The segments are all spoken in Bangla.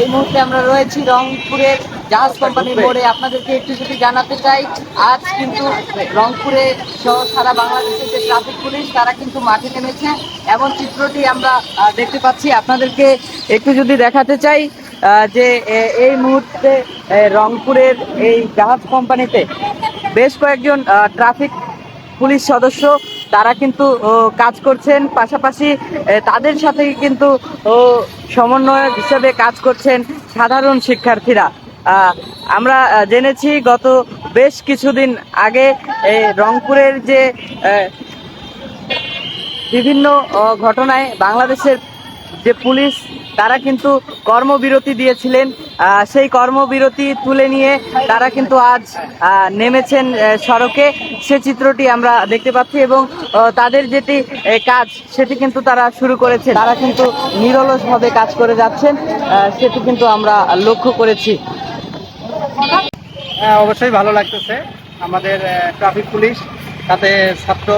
এই মুহূর্তে আমরা রয়েছি রংপুরের জাহাজ কোম্পানির মোড়ে। আপনাদেরকে একটু যদি জানাতে চাই আজ কিন্তু রংপুরে সহ সারা বাংলাদেশের যে ট্রাফিক পুলিশ তারা কিন্তু মাঠে নেমেছে। এমন চিত্রটি আমরা দেখতে পাচ্ছি। আপনাদেরকে একটু যদি দেখাতে চাই যে এই মুহূর্তে রংপুরের এই জাহাজ কোম্পানিতে বেশ কয়েকজন ট্রাফিক পুলিশ সদস্য তারা কিন্তু কাজ করছেন। পাশাপাশি তাদের সাথে কিন্তু সমন্বয়ক হিসেবে কাজ করছেন সাধারণ শিক্ষার্থীরা। আমরা জেনেছি গত বেশ কিছুদিন আগে রংপুরের যে বিভিন্ন ঘটনায় বাংলাদেশের যে পুলিশ, তারা কিন্তু কর্মবিরতি দিয়েছিলেন। সেই কর্মবিরতি তুলে নিয়ে তারা কিন্তু আজ নেমেছেন সড়কে। সে চিত্রটি আমরা দেখতে পাচ্ছি এবং তাদের যেটি কাজ, সেটি কিন্তু তারা শুরু করেছে তারা কিন্তু নিরলসভাবে কাজ করে যাচ্ছেন সেটি কিন্তু আমরা লক্ষ্য করেছি। হ্যাঁ অবশ্যই ভালো লাগতেছে। আমাদের ট্রাফিক পুলিশ, তাতে ছাত্র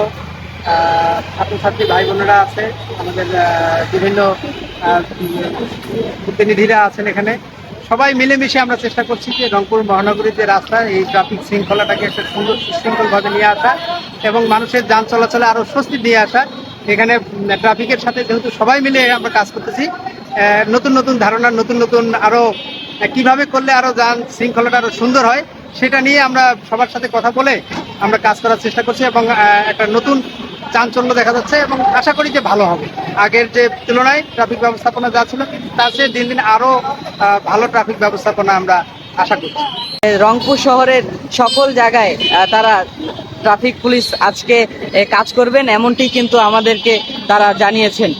ছাত্রছাত্রী ভাই বোনেরা আছে, আমাদের বিভিন্ন প্রতিনিধিরা আছেন এখানে। সবাই মিলেমিশে আমরা চেষ্টা করছি যে রংপুর মহানগরীর যে রাস্তা, এই ট্রাফিক শৃঙ্খলাটাকে একটা সুন্দর সুশৃঙ্খলভাবে নিয়ে আসা এবং মানুষের যান চলাচলে আরও স্বস্তি দিয়ে আসা। এখানে ট্রাফিকের সাথে যেহেতু সবাই মিলে আমরা কাজ করতেছি নতুন নতুন ধারণা, নতুন নতুন আরও কীভাবে করলে আরও যান শৃঙ্খলাটা আরও সুন্দর হয়, সেটা নিয়ে আমরা সবার সাথে কথা বলে আমরা কাজ করার চেষ্টা করছি এবং একটা নতুন চাঞ্চল্য দেখা যাচ্ছে এবং আশা করি যে ভালো হবে। আগের যে তুলনায় ট্রাফিক ব্যবস্থাপনা যা ছিল, তার চেয়ে দিন দিন আরও ভালো ট্রাফিক ব্যবস্থাপনা আমরা আশা করছি। রংপুর শহরের সকল জায়গায় তারা ট্রাফিক পুলিশ আজকে কাজ করবেন, এমনটি কিন্তু আমাদেরকে তারা জানিয়েছেন।